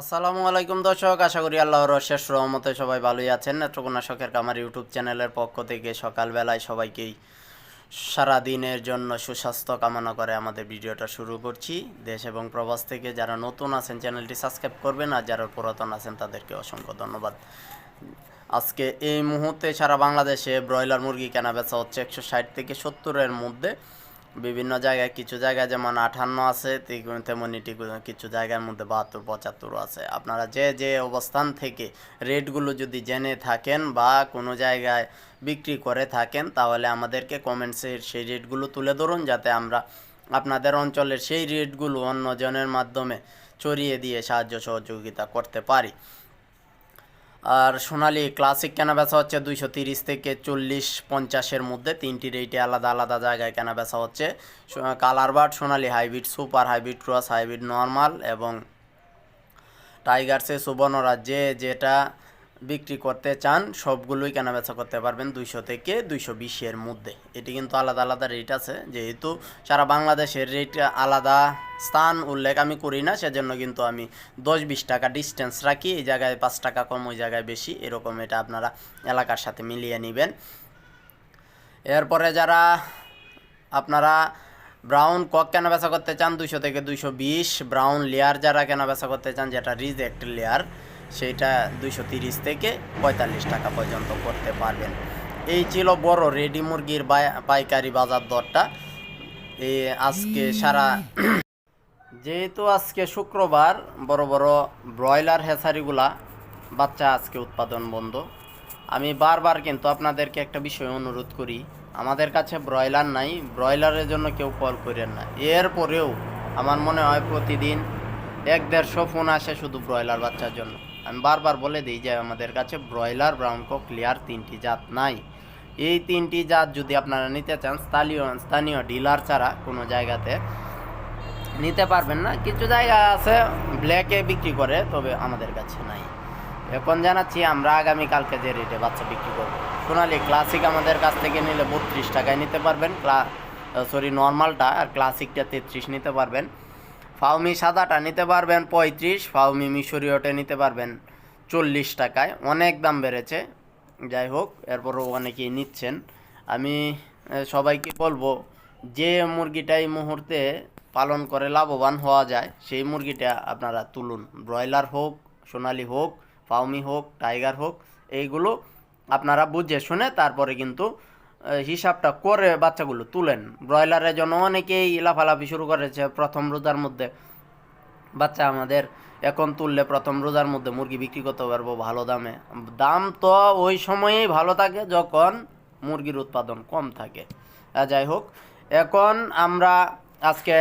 আসসালামু আলাইকুম দর্শক, আশা করি আল্লাহর শেষ রহমতে সবাই ভালোই আছেন। নেত্রকোনা শখের কামার ইউটিউব চ্যানেলের পক্ষ থেকে সকালবেলায় সবাইকেই সারা দিনের জন্য সুস্বাস্থ্য কামনা করে আমাদের ভিডিওটা শুরু করছি। দেশ এবং প্রবাস থেকে যারা নতুন আছেন, চ্যানেলটি সাবস্ক্রাইব করবেন আর যারা পুরাতন আছেন, তাদেরকে অসংখ্য ধন্যবাদ। আজকে এই মুহূর্তে সারা বাংলাদেশে ব্রয়লার মুরগি কেনা বেচা হচ্ছে একশো ষাট থেকে সত্তরের মধ্যে। বিভিন্ন জায়গায় কিছু জায়গায় যেমন আঠান্ন আছে, তেমনি কিছু জায়গার মধ্যে বাহাত্তর পঁচাত্তরও আছে। আপনারা যে যে অবস্থান থেকে রেটগুলো যদি জেনে থাকেন বা কোনো জায়গায় বিক্রি করে থাকেন, তাহলে আমাদেরকে কমেন্টসে সেই রেটগুলো তুলে ধরুন, যাতে আমরা আপনাদের অঞ্চলের সেই রেটগুলো অন্যজনের মাধ্যমে ছড়িয়ে দিয়ে সাহায্য সহযোগিতা করতে পারি। আর সোনালি ক্লাসিক কেনা বেচা হচ্ছে দুইশো তিরিশ থেকে চল্লিশ পঞ্চাশের মধ্যে। তিনটি রেটে আলাদা আলাদা জায়গায় কেনা বেচা হচ্ছে colour bird, Sonali hybrid, super hybrid, cross hybrid, normal এবং টাইগার্সে সুবর্ণরা যে যেটা বিক্রি করতে চান, সবগুলোই কেনা বেচা করতে পারবেন দুইশো থেকে দুইশো বিশের মধ্যে। এটি কিন্তু আলাদা আলাদা রেট আছে, যেহেতু সারা বাংলাদেশের রেট আলাদা স্থান উল্লেখ আমি করি না, সেজন্য কিন্তু আমি দশ বিশ টাকা ডিস্টেন্স রাখি, এই জায়গায় পাঁচ টাকা কম, ওই জায়গায় বেশি, এরকম এটা আপনারা এলাকার সাথে মিলিয়ে নেবেন। এরপরে যারা আপনারা ব্রাউন কক কেনা বেচা করতে চান, দুইশো থেকে দুইশো বিশ ব্রাউন লেয়ার যারা কেনা বেচা করতে চান, যেটা রিজেক্ট লেয়ার সেইটা দুইশো তিরিশ থেকে পঁয়তাল্লিশ টাকা পর্যন্ত করতে পারবেন। এই ছিল বড় রেডি মুরগির পাইকারি বাজার দরটা। আজকে সারা যেহেতু আজকে শুক্রবার, বড় বড় ব্রয়লার হেসারিগুলা বাচ্চা আজকে উৎপাদন বন্ধ। আমি বারবার কিন্তু আপনাদেরকে একটা বিষয় অনুরোধ করি, আমাদের কাছে ব্রয়লার নাই, ব্রয়লারের জন্য কেউ কল করেন না। এরপরেও আমার মনে হয় প্রতিদিন এক দেড়শো ফোন আসে শুধু ব্রয়লার বাচ্চার জন্য। আমি বারবার বলে দিই যে আমাদের কাছে ব্রয়লার, ব্রাউন কক ক্লিয়ার তিনটি জাত নাই। এই তিনটি জাত যদি আপনারা নিতে চান, স্থানীয় স্থানীয় ডিলার ছাড়া কোনো জায়গাতে নিতে পারবেন না। কিছু জায়গা আছে ব্ল্যাকে বিক্রি করে, তবে আমাদের কাছে নাই। এখন জানাচ্ছি, আমরা আগামী কালকে যে রেটে বাচ্চা বিক্রি করব। সোনালি ক্লাসিক আমাদের কাছ থেকে নিলে বত্রিশ টাকায় নিতে পারবেন। ক্লা সরি নর্মালটা আর ক্লাসিকটা তেত্রিশ নিতে পারবেন। ফাউমি সাদাটা নিতে পারবেন পঁয়ত্রিশ ফাউমি মিশরীয়টা নিতে পারবেন চল্লিশ টাকায়। অনেক দাম বেড়েছে। যাই হোক, এরপরও অনেকেই নিচ্ছেন। আমি সবাইকে বলব, যে মুরগিটা এই মুহূর্তে পালন করে লাভবান হওয়া যায়, সেই মুরগিটা আপনারা তুলুন। ব্রয়লার হোক, সোনালি হোক ফাউমি হোক, টাইগার হোক, এইগুলো আপনারা বুঝে শুনে তারপরে কিন্তু হিসাবটা করে বাচ্চাগুলো তুলেন। ব্রয়লারের জন্য অনেকেই লাফালাফি শুরু করেছে প্রথম রোজার মধ্যে। বাচ্চা আমাদের এখন তুললে প্রথম রোজার মধ্যে মুরগি বিক্রি করতে পারব ভালো দামে। দাম তো ওই সময়েই ভালো থাকে যখন মুরগির উৎপাদন কম থাকে। যাই হোক, এখন আমরা আজকে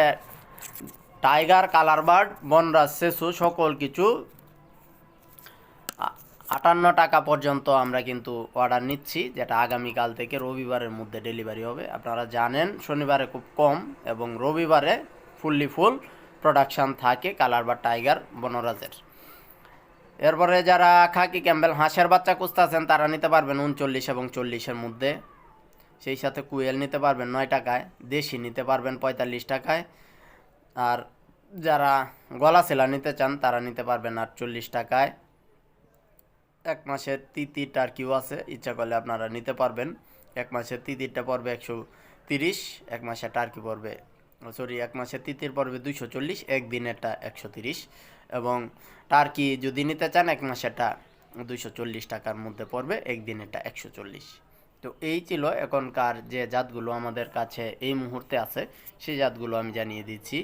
টাইগার কালার বার্ড বনরাজ সেসু সকল কিছু আটান্ন টাকা পর্যন্ত আমরা কিন্তু অর্ডার নিচ্ছি, যেটা আগামীকাল থেকে রবিবারের মধ্যে ডেলিভারি হবে। আপনারা জানেন, শনিবারে খুব কম এবং রবিবারে ফুললি ফুল প্রোডাকশান থাকে কালার বা টাইগার বনরাজের। এরপরে যারা খাকি ক্যাম্বেল হাঁসের বাচ্চা খুঁজতেছেন, তারা নিতে পারবেন উনচল্লিশ এবং চল্লিশের মধ্যে। সেই সাথে কুয়েল নিতে পারবেন নয় টাকায়, দেশি নিতে পারবেন পঁয়তাল্লিশ টাকায়। আর যারা গলা সেলা নিতে চান, তারা নিতে পারবেন আটচল্লিশ টাকায়। এক মাসের তিতির টার্কিও আছে, ইচ্ছা করলে আপনারা নিতে পারবেন। এক মাসের তিতিরটা পড়বে একশো তিরিশ, এক মাসের টার্কি পড়বে সরি, এক মাসের তিতির পড়বে দুইশো চল্লিশ, একদিনেরটা একশো তিরিশ। এবং টার্কি যদি নিতে চান, এক মাসেরটা দুইশো চল্লিশ টাকার মধ্যে পড়বে, একদিনেরটা একশো চল্লিশ। তো এই ছিল এখনকার যে জাতগুলো আমাদের কাছে এই মুহূর্তে আছে, সেই জাতগুলো আমি জানিয়ে দিচ্ছি।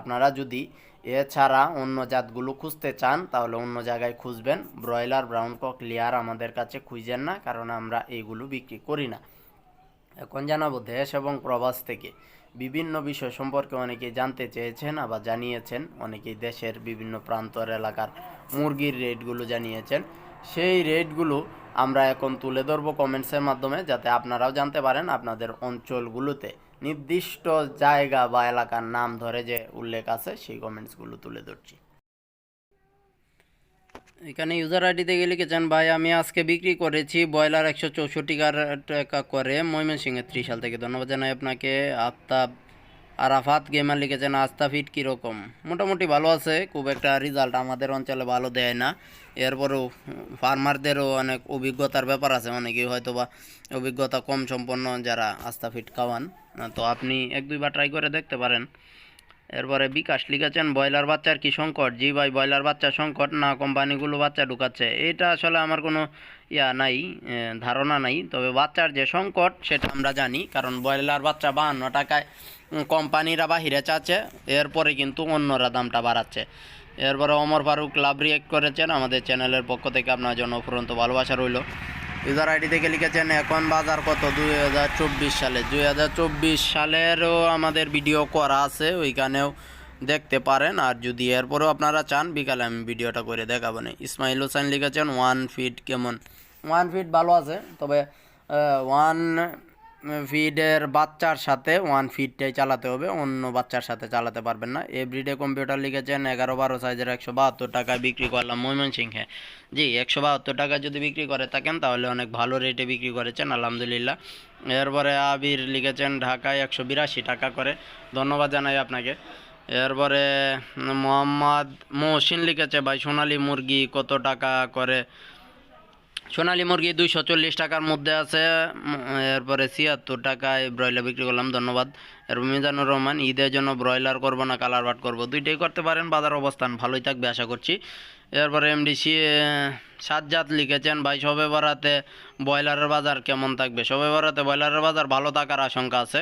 আপনারা যদি এছাড়া অন্য জাতগুলো খুঁজতে চান, তাহলে অন্য জায়গায় খুঁজবেন। ব্রয়লার ব্রাউন কক লেয়ার আমাদের কাছে খুঁজেন না, কারণ আমরা এইগুলো বিক্রি করি না। এখন জানাব দেশ এবং প্রবাস থেকে। বিভিন্ন বিষয় সম্পর্কে অনেকেই জানতে চেয়েছেন, আবার জানিয়েছেন। অনেকেই দেশের বিভিন্ন প্রান্তর এলাকার মুরগির রেটগুলো জানিয়েছেন। সেই রেটগুলো আমরা এখন তুলে ধরবো কমেন্টসের মাধ্যমে, যাতে আপনারাও জানতে পারেন আপনাদের অঞ্চলগুলোতে। নির্দিষ্ট জায়গা বা এলাকার নাম ধরে যে উল্লেখ আছে, সেই কমেন্টসগুলো তুলে ধরছি। এখানে ইউজার আইডিতে গেলে কেছেন ভাই, আমি আজকে বিক্রি করেছি ব্রয়লার একশো চৌষট্টি টাকা করে ময়মনসিংহের ত্রিশ সাল থেকে। ধন্যবাদ জানাই আপনাকে। আফতাব আরাফাত গেমার লিখেছেন আস্তাফিট কীরকম। মোটামুটি ভালো আছে, খুব একটা রেজাল্ট আমাদের অঞ্চলে ভালো দেয় না। এরপরেও ফার্মারদেরও অনেক অভিজ্ঞতার ব্যাপার আছে, অনেকেই হয়তো বা অভিজ্ঞতা কম সম্পন্ন যারা আস্তাফিট খাওয়ান। তো আপনি এক দুইবার ট্রাই করে দেখতে পারেন। এরপরে বিকাশ লিখেছেন, ব্রয়লার বাচ্চার কি সংকট? জি ভাই, ব্রয়লার বাচ্চা সংকট। না, কোম্পানিগুলো বাচ্চা ঢুকাচ্ছে। এটা আসলে আমার কোনো ইয়া নাই ধারণা নাই। তবে বাচ্চার যে সংকট, সেটা আমরা জানি। কারণ ব্রয়লার বাচ্চা বাহান্ন টাকায় কোম্পানিরা বাহিরে চাচ্ছে। এরপরে কিন্তু অন্যরা দামটা বাড়াচ্ছে। এরপরে অমর ফারুক লাভ রিয়েক্ট করেছেন। আমাদের চ্যানেলের পক্ষ থেকে আপনার জন্য অফুরন্ত ভালোবাসা রইল। ইউজার আইডি থেকে লিখেছেন, এখন বাজার কত? দুই হাজার চব্বিশ সালে। দুই হাজার চব্বিশ সালেরও আমাদের ভিডিও করা আছে, ওইখানেও দেখতে পারেন। আর যদি এরপরেও আপনারা চান, বিকালে আমি ভিডিওটা করে দেখাবো না। ইসমাইল হোসেন লিখেছেন, ওয়ান ফিট কেমন? ওয়ান ফিট ভালো আছে, তবে ওয়ান ফিডের বাচ্চার সাথে ওয়ান ফিটটাই চালাতে হবে, অন্য বাচ্চার সাথে চালাতে পারবেন না। এভরিডে কম্পিউটার লিখেছেন এগারো বারো সাইজের একশো বাহাত্তর টাকায় বিক্রি করলাম ময়মনসিংহে। জি, একশো বাহাত্তর টাকা যদি বিক্রি করে থাকেন, তাহলে অনেক ভালো রেটে বিক্রি করেছেন, আলহামদুলিল্লাহ। এরপরে আবির লিখেছেন, ঢাকায় একশো বিরাশি টাকা করে। ধন্যবাদ জানাই আপনাকে। এরপরে মোহাম্মদ মহসিন লিখেছে, ভাই সোনালি মুরগি কত টাকা করে? সোনালী মুরগি দুইশো চল্লিশ টাকার মধ্যে আছে। এরপরে ছিয়াত্তর টাকায় ব্রয়লার বিক্রি করলাম, ধন্যবাদ। এরপর মিজানুর রহমান, ঈদের জন্য ব্রয়লার করব না, কালার বাট করব। দুইটাই করতে পারেন, বাজার অবস্থান ভালোই থাকবে, আশা করছি। এরপরে এমডিসি সাজ্জাদ লিখেছেন, ভাই সবে বারাতে ব্রয়লারের বাজার কেমন থাকবে? সবে বারাতে ব্রয়লারের বাজার ভালো থাকার আশঙ্কা আছে।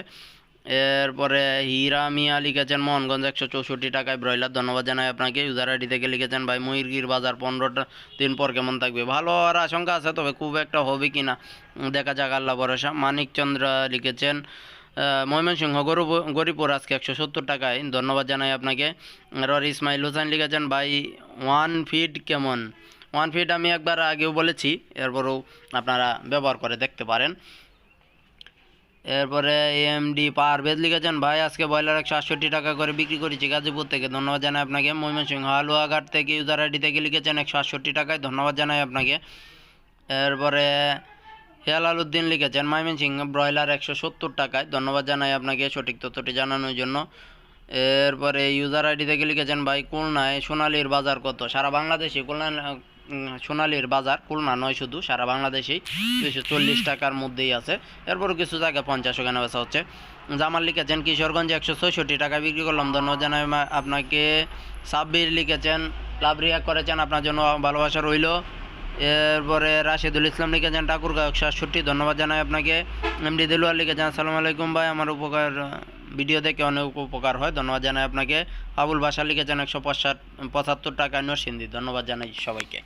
এরপরে হীরা মিয়া লিখেছেন, মোহনগঞ্জ একশো চৌষট্টি টাকায় ব্রয়লার, ধন্যবাদ জানাই আপনাকে। ইউজার আইডি থেকে লিখেছেন, ভাই, মুরগির বাজার পনেরোটা দিন পর কেমন থাকবে? ভালো হওয়ার আশঙ্কা আছে, তবে খুব একটা হবে কি না, দেখা যাক, আল্লাহ ভরসা। মানিকচন্দ্র লিখেছেন ময়মনসিংহ গরু গরিপুর আজকে একশো সত্তর টাকায়, ধন্যবাদ জানাই আপনাকে। এরপর ইসমাইল হোসেন লিখেছেন, ভাই ওয়ান ফিট কেমন? ওয়ান ফিট আমি একবার আগেও বলেছি, এরপরেও আপনারা ব্যবহার করে দেখতে পারেন। এরপরে এমডি পারভেজ লিখেছেন ভাই আজকে ব্রয়লার একশো আটষট্টি টাকা করে বিক্রি করেছি গাজীপুর থেকে। ধন্যবাদ জানাই আপনাকে। ময়মনসিংহ হালুয়াঘাট থেকে ইউজার আইডি থেকে লিখেছেন একশো আটষট্টি টাকায়। ধন্যবাদ জানাই আপনাকে। এরপরে হেলাল উদ্দিন লিখেছেন ময়মনসিংহ ব্রয়লার একশো সত্তর টাকায়। ধন্যবাদ জানাই আপনাকে সঠিক তথ্যটি জানানোর জন্য। এরপরে ইউজার আইডি থেকে লিখেছেন ভাই খুলনায় সোনালির বাজার কত? সারা বাংলাদেশে উম, সোনালির বাজার, খুলনা নয় শুধু, সারা বাংলাদেশেই দুইশো চল্লিশ টাকার মধ্যেই আছে। এরপরও কিছু জায়গায় পঞ্চাশ ওখানে বেচা হচ্ছে। জামাল লিখেছেন, কিশোরগঞ্জে একশো ছয়ষট্টি টাকা বিক্রি করলাম। ধন্যবাদ জানাই আপনাকে। সাব্বির লিখেছেন, লাভ রিয়াক করেছেন, আপনার জন্য ভালোবাসা রইল। এরপরে রাশেদুল ইসলাম লিখেছেন, ঠাকুরগাঁও একশো আটষট্টি, ধন্যবাদ জানাই আপনাকে। এমডি দিলুয়ার লিখেছেন, আসসালামু আলাইকুম ভাই, আমার উপকার ভিডিও দেখে অনেক উপকার হয়। ধন্যবাদ জানাই আপনাকে। আবুল বাসা লিখেছেন একশো পঁচাত্তর টাকা নরসিন্দি ধন্যবাদ জানাই সবাইকে।